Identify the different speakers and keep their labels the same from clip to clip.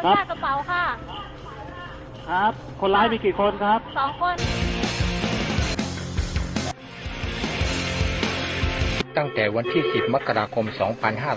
Speaker 1: น
Speaker 2: ครับ
Speaker 1: ลากกระเป๋าค่ะ
Speaker 2: ครับ คนร้ายมีกี่คนครับ
Speaker 1: สองคน
Speaker 3: ตั้งแต่วันที่ 10 มกราคม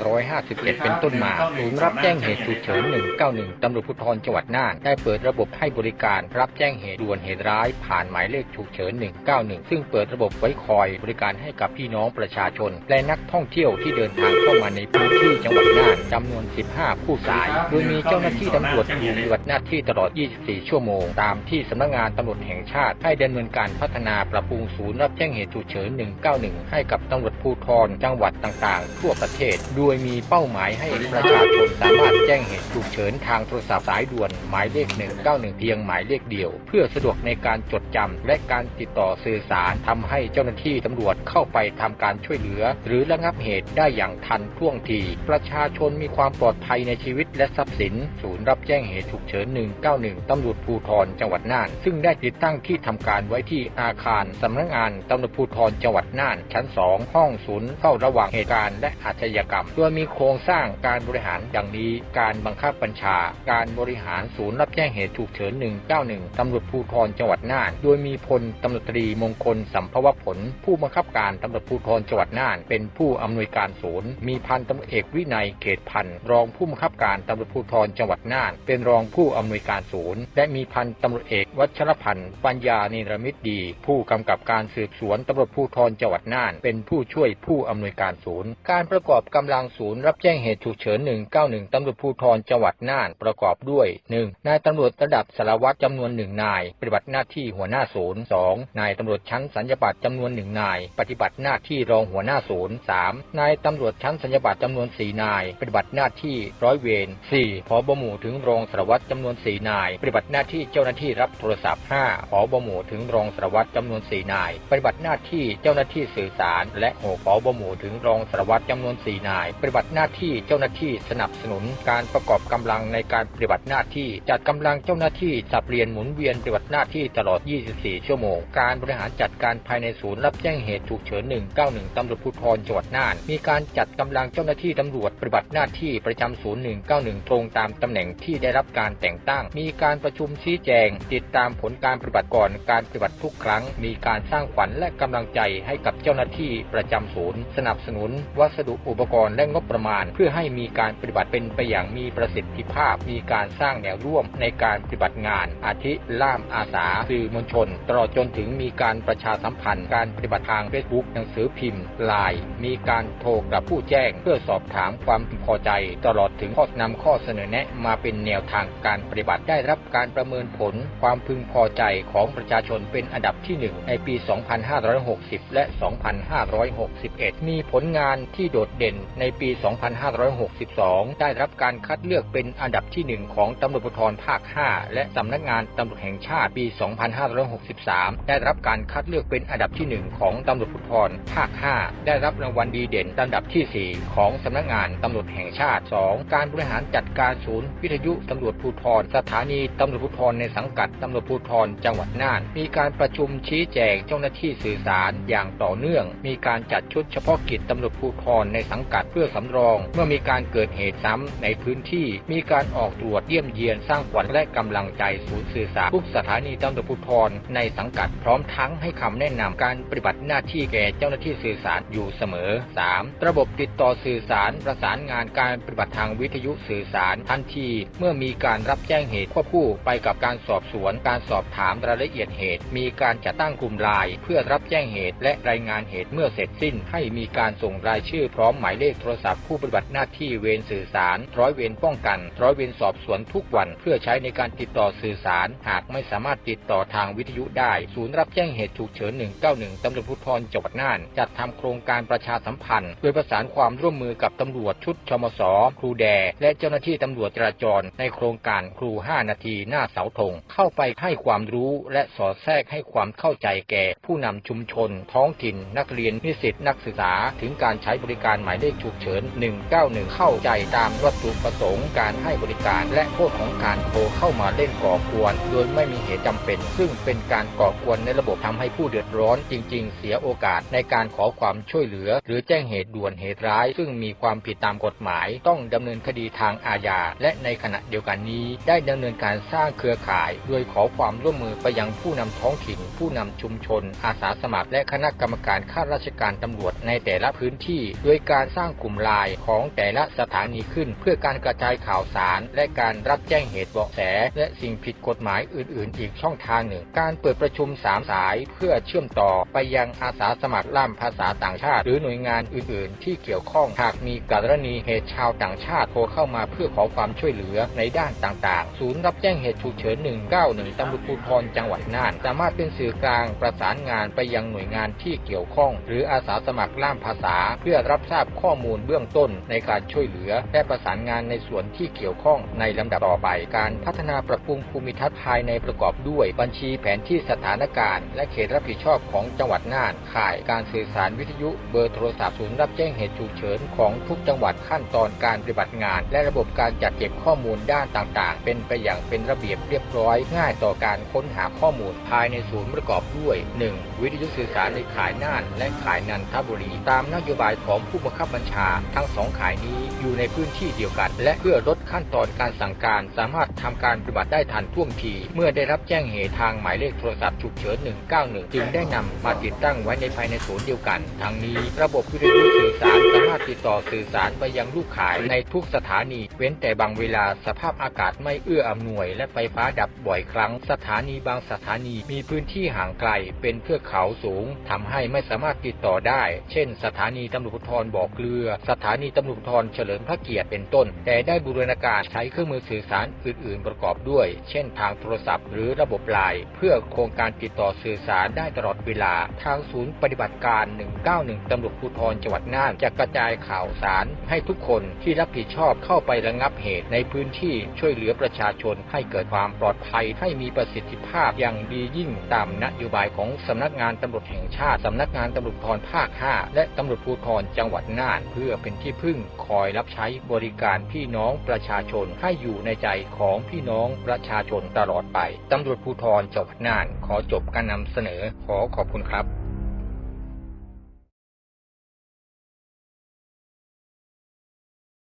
Speaker 3: 2551 เป็นต้นมาศูนย์รับแจ้งเหตุฉุกเฉิน 191 ตำรวจภูธรจังหวัดน่าน ได้เปิดระบบให้บริการรับแจ้งเหตุด่วนเหตุร้าย ผ่านหมายเลขฉุกเฉิน 191 ซึ่งเปิดระบบไว้คอยบริการให้กับพี่น้องประชาชน และนักท่องเที่ยวที่เดินทางเข้ามาในพื้นที่จังหวัดน่านจำนวน 15 ผู้สาย โดยมีเจ้าหน้าที่ตำรวจอยู่ปฏิบัติหน้าที่ตลอด 24 ชั่วโมง ตามที่สำนักงานตำรวจแห่งชาติให้ดำเนินการพัฒนาปรับปรุงศูนย์รับแจ้งเหตุฉุกเฉิน 191 ให้กับตำรวจภูธรจังหวัดต่างๆ ทั่วประเทศ โดยมีเป้าหมายให้ประชาชนสามารถแจ้งเหตุฉุกเฉินทางโทรศัพท์สายด่วนหมายเลข 191 เพียงหมายเลขเดียว เพื่อสะดวกในการจดจำและการติดต่อสื่อสารทำให้เจ้าหน้าที่ตำรวจเข้าไปทำการช่วยเหลือ หรือระงับเหตุได้อย่างทันท่วงที ประชาชนมีความปลอดภัยในชีวิตและทรัพย์สิน ศูนย์รับแจ้งเหตุฉุกเฉิน 191ตำรวจภูธรจังหวัดน่าน ซึ่งได้ติดตั้งที่ทำการไว้ที่อาคารสำนักงานตำรวจภูธรจังหวัดน่านชั้น 2 ห้องศูนย์เฝ้าระวังเหตุการณ์และอาชญากรรม โดยมีโครงสร้างการบริหารดังนี้ การบังคับบัญชา การบริหารศูนย์รับแจ้งเหตุฉุกเฉิน 191 ตำรวจภูธรจังหวัดน่าน โดยมีพลตำรวจตรีมงคลสัมภวผล ผู้บังคับการตำรวจภูธรจังหวัดน่าน เป็นผู้อำนวยการศูนย์ มีพันตำรวจเอกวินัยเขตพันธ์รองผู้บังคับการตำรวจภูธรจังหวัดน่าน เป็นรองผู้อำนวยการศูนย์ และมีพันตำรวจเอกวัชรพันธ์ปัญญาเนรมิตดี ผู้กำกับการสืบสวนตำรวจภูธรจังหวัดน่าน เป็นผู้ช่วยผู้อำนวยการศูนย์ การประกอบกำลังศูนย์รับแจ้งเหตุฉุกเฉิน 191 ตำรวจภูธรจังหวัดน่านประกอบด้วย 1. นายตำรวจระดับสารวัตรจำนวนหนึ่งนาย ปฏิบัติหน้าที่หัวหน้าศูนย์ 2. นายตำรวจชั้นสัญญาบัตรจำนวนหนึ่งนาย ปฏิบัติหน้าที่รองหัวหน้าศูนย์ 3. นายตำรวจชั้นสัญญาบัตรจำนวนสี่นาย ปฏิบัติหน้าที่ร้อยเวร 4. ผอบหมู่ถึงรองสารวัตรจำนวนสี่นาย ปฏิบัติหน้าที่เจ้าหน้าที่รับโทรศัพท์ 5. ผอบหมู่ถึงรองสารวัตรจำนวนสี่นาย ปฏิบัติหน้าที่เจ้าหน้าที่สื่อสารและหผบหมู่ถึงรองสารวัตรจำนวนสี่นาย ปฏิบัติหน้าที่เจ้าหน้าที่สนับสนุนการประกอบกำลังในการปฏิบัติหน้าที่ จัดกำลังเจ้าหน้าที่สับเปลี่ยนหมุนเวียนปฏิบัติหน้าที่ตลอด 24 ชั่วโมง การบริหารจัดการภายในศูนย์รับแจ้งเหตุฉุกเฉิน 191 ตำรวจภูธรจังหวัดน่าน มีการจัดกำลังเจ้าหน้าที่ตำรวจปฏิบัติหน้าที่ประจำศูนย์ 191 ตรงตามตำแหน่งที่ได้รับการแต่งตั้ง มีการประชุมชี้แจง ติดตามผลการปฏิบัติก่อนการปฏิบัติทุกครั้ง มีการสร้างขวัญและกำลังใจให้กับเจ้าหน้าที่ประจำศูนย์สนับสนุน วัสดุอุปกรณ์และงบประมาณ เพื่อให้มีการปฏิบัติเป็นไปอย่างมีประสิทธิภาพ มีการสร้างแนวร่วมในการปฏิบัติงาน อาทิล่ามอาสาสื่อมวลชน ตลอดจนถึงมีการประชาสัมพันธ์ การปฏิบัติทางเฟซบุ๊กหนังสือพิมพ์ไลน์มีการโทรกับผู้แจ้ง เพื่อสอบถามความพอใจ ตลอดถึงข้อนำข้อเสนอแนะมาเป็นแนวทางการปฏิบัติได้รับการประเมินผล ความพึงพอใจของประชาชนเป็นอันดับที่ 1 ในปี 2560 และ 2561 2561มีผลงานที่โดดเด่นในปี 2562 ได้รับการคัดเลือกเป็นอันดับที่ 1 ของตำรวจภูธรภาค 5 และสำนักงานตำรวจแห่งชาติปี 2563 ได้รับการคัดเลือกเป็นอันดับที่ 1 ของตำรวจภูธรภาค 5 ได้รับรางวัลดีเด่นอันดับที่ 4 ของสำนักงานตำรวจแห่งชาติ 2. การบริหารจัดการศูนย์วิทยุตำรวจภูธรสถานีตำรวจภูธรในสังกัดตำรวจภูธรจังหวัดน่าน มีการประชุมชี้แจงเจ้าหน้าที่สื่อสารอย่างต่อเนื่อง มีการจัดชุดเฉพาะกิจตำรวจภูธรในสังกัดเพื่อสำรอง เมื่อมีการเกิดเหตุซ้ำในพื้นที่ มีการออกตรวจเยี่ยมเยียนสร้างขวัญและกำลังใจศูนย์สื่อสารทุกสถานีตำรวจภูธรในสังกัดพร้อมทั้งให้คำแนะนำการปฏิบัติหน้าที่แก่เจ้าหน้าที่สื่อสารอยู่เสมอ 3. ระบบติดต่อสื่อสารประสานงานการปฏิบัติทางวิทยุสื่อสารทันทีเมื่อมีการรับแจ้งเหตุควบคู่ไปกับการสอบสวน การสอบถามรายละเอียดเหตุ มีการจัดตั้งกลุ่มไลน์เพื่อรับแจ้งเหตุและรายงานเหตุเมื่อเสร็จสิ้นให้มีการส่งรายชื่อพร้อมหมายเลขโทรศัพท์ผู้ปฏิบัติหน้าที่เวรสื่อสาร ร้อยเวรป้องกัน ร้อยเวรสอบสวนทุกวัน เพื่อใช้ในการติดต่อสื่อสาร หากไม่สามารถติดต่อทางวิทยุได้ ศูนย์รับแจ้งเหตุฉุกเฉิน 191 ตำรวจภูธรจังหวัดน่าน จัดทำโครงการประชาสัมพันธ์ โดยประสานความร่วมมือกับตำรวจชุดชมส ครูแด และเจ้าหน้าที่ตำรวจจราจร ในโครงการครู 5 นาทีหน้าเสาธงเข้าไปให้ความรู้และสอดแทรกให้ความเข้าใจแก่ผู้นำชุมชน ท้องถิ่น นักเรียนนิสิตนักศึกษาถึงการใช้บริการหมายเลขฉุกเฉิน 191 เข้าใจตามวัตถุประสงค์การให้บริการและโทษของการโทรเข้ามาเล่นก่อกวน โดยไม่มีเหตุจำเป็น ซึ่งเป็นการก่อกวนในระบบทำให้ผู้เดือดร้อนจริง ๆ เสียโอกาสในการขอความช่วยเหลือ หรือแจ้งเหตุด่วนเหตุร้าย ซึ่งมีความผิดตามกฎหมาย ต้องดำเนินคดีทางอาญาและในขณะเดียวกันนี้ ได้ดำเนินการสร้างเครือข่าย โดยขอความร่วมมือไปยังผู้นำท้องถิ่น ผู้นำชุมชน อาสาสมัคร และคณะกรรมการข้าราชการตำรวจในแต่ละพื้นที่โดยการสร้างกลุ่มไลน์ของแต่ละสถานีขึ้น เพื่อการกระจายข่าวสาร และการรับแจ้งเหตุเบาะแส และสิ่งผิดกฎหมายอื่น ๆ อีกช่องทางหนึ่ง การเปิดประชุมสามสายเพื่อเชื่อมต่อไปยังอาสาสมัครล่ามภาษาต่างชาติ หรือหน่วยงานอื่น ๆ ที่เกี่ยวข้องหากมีกรณีเหตุชาวต่างชาติโทรเข้ามาเพื่อขอความช่วยเหลือในด้านต่าง ๆ ศูนย์รับแจ้งเหตุฉุกเฉิน 191 ตำรวจภูธรจังหวัดน่าน สามารถเป็นสื่อกลางประสานงานไปยังหน่วยงานที่เกี่ยวข้อง หรืออาสาสมัครล่ามภาษา เพื่อรับทราบข้อมูลเบื้องต้นในการช่วยเหลือ และประสานงานในส่วนที่เกี่ยวข้องในลำดับต่อไป การพัฒนาปรับปรุงภูมิทัศน์ภายในประกอบด้วย บัญชีแผนที่สถานการณ์ และเขตรับผิดชอบของจังหวัดน่าน ข่ายการสื่อสารวิทยุเบอร์โทรศัพท์ศูนย์รับแจ้งเหตุฉุกเฉินของทุกจังหวัดขั้นตอนการปฏิบัติงาน และระบบการจัดเก็บข้อมูลด้านต่างๆ เป็นไปอย่างเป็นระเบียบเรียบร้อย ง่ายต่อการค้นหาข้อมูลภายในศูนย์ประกอบด้วย 1. วิทยุสื่อสารในข่ายน่าน และข่ายนันทบุรี ตามนโยบายของผู้บังคับบัญชา ทั้งสองขายนี้อยู่ในพื้นที่เดียวกัน และเพื่อลดขั้นตอนการสั่งการสามารถทำการปฏิบัติได้ทันท่วงที เมื่อได้รับแจ้งเหตุทางหมายเลขโทรศัพท์ฉุกเฉิน 191 จึงได้นำมาติดตั้งไว้ในภายในศูนย์เดียวกัน ทั้งนี้ระบบวิทยุสื่อสารสามารถติดต่อสื่อสารไปยังลูกขายในทุกสถานี เว้นแต่บางเวลาสภาพอากาศไม่เอื้ออำนวย และไฟฟ้าดับบ่อยครั้ง สถานีบางสถานีมีพื้นที่ห่างไกลเป็นเทือกเขาสูงทำให้ไม่สามารถติดต่อได้เช่น สถานีตำรวจภูธรบ่อเกลือ สถานีตำรวจภูธรเฉลิมพระเกียรติเป็นต้น แต่ได้บูรณาการใช้เครื่องมือสื่อสารอื่น ๆ ประกอบด้วย เช่น ทางโทรศัพท์หรือระบบไลน์เพื่อโครงการติดต่อสื่อสารได้ตลอดเวลา ทางศูนย์ปฏิบัติการ 191 ตำรวจภูธรจังหวัดน่านจะกระจายข่าวสารให้ทุกคนที่รับผิดชอบเข้าไประงับเหตุในพื้นที่ช่วยเหลือประชาชนให้เกิดความปลอดภัยให้มีประสิทธิภาพอย่างดียิ่งตามนโยบายของสำนักงานตำรวจแห่งชาติสำนักงานตำรวจภูธรภาค5 และตำรวจภูธรจังหวัดน่าน เพื่อเป็นที่พึ่งคอยรับใช้บริการพี่น้องประชาชนให้อยู่ในใจของพี่น้องประชาชนตลอดไปตำรวจภูธรจังหวัดน่าน ขอจบการนำเสนอขอขอบคุณครับ